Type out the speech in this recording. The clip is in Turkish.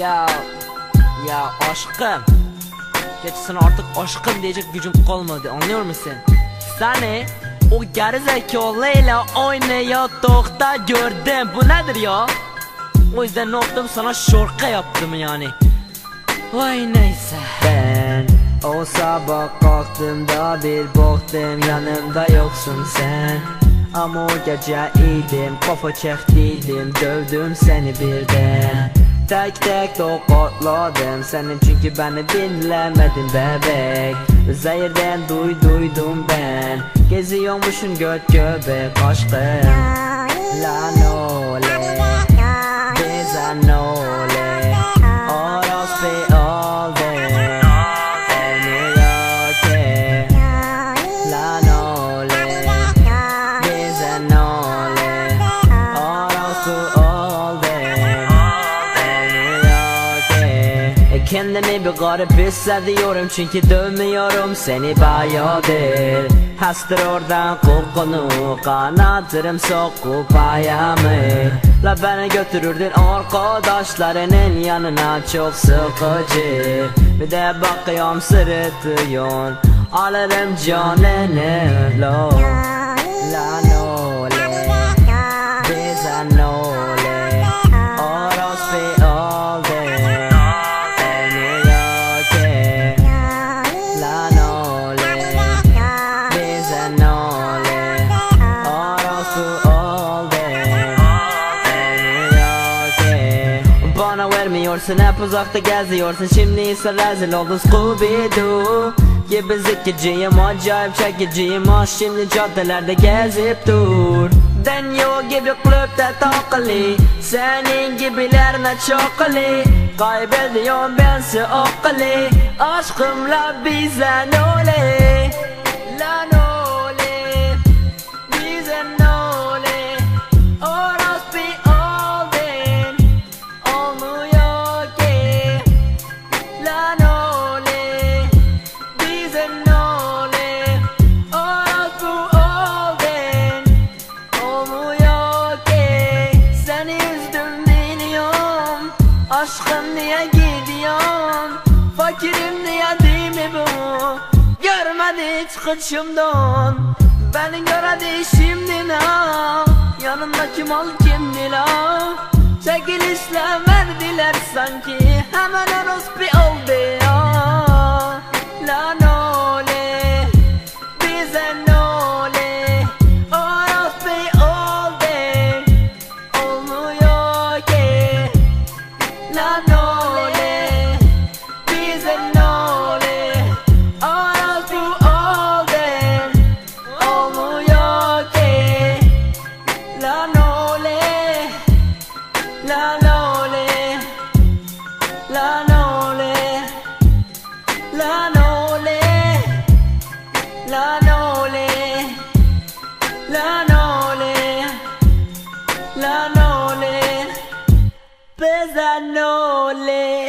Ya ya aşkım. Geçsin artık aşkım diyecek gücüm kalmadı anlıyor musun? Seni o gerizekalıyla oynayıyorduk da gördüm. Bu nedir ya? O yüzden ne yaptım? Sana şarkı yaptım yani. Vay neyse. Ben o sabah kalktığımda bir baktım yanımda yoksun sen. Ama o gece iyiydim kafa çektiydim dövdüm seni birden Tek tek tokatladım senin çünkü beni dinlemedin bebek. Zehirden duy duydum ben. Geziyormuşsun göt göbek aşkım La nole Bize Kendimi bir garip hissediyorum çünkü dövmüyorum seni bayağıdır. Hastır oradan kokunu kanatırım sokup ayağımı. La beni götürürdün arkadaşlarının yanına çok sıkıcı. Bir de bakıyorum sırıtıyorsun Alırım canını lo. La Bana vermiyorsun hep uzakta geziyorsun. Şimdi ise rezil oldun Scooby-Doo. Gibi zekiciyim acayip çekiciyim. Ah şimdi caddelerde gezip dur. Denyo gibi kulüpte takılı. Senin gibilerine çokali Kaybediyorum bensi akıllı. Aşkımla bize nole La Aşkım diye gidiyorsun? Fakirim diye değil mi bu? Görmedi hiç Beni göredi şimdi ne? Yanımdaki mal kimdi la Çekilişle verdiler sanki. Hemen orospu La nole La nole La nole La nole La nole Pesa nole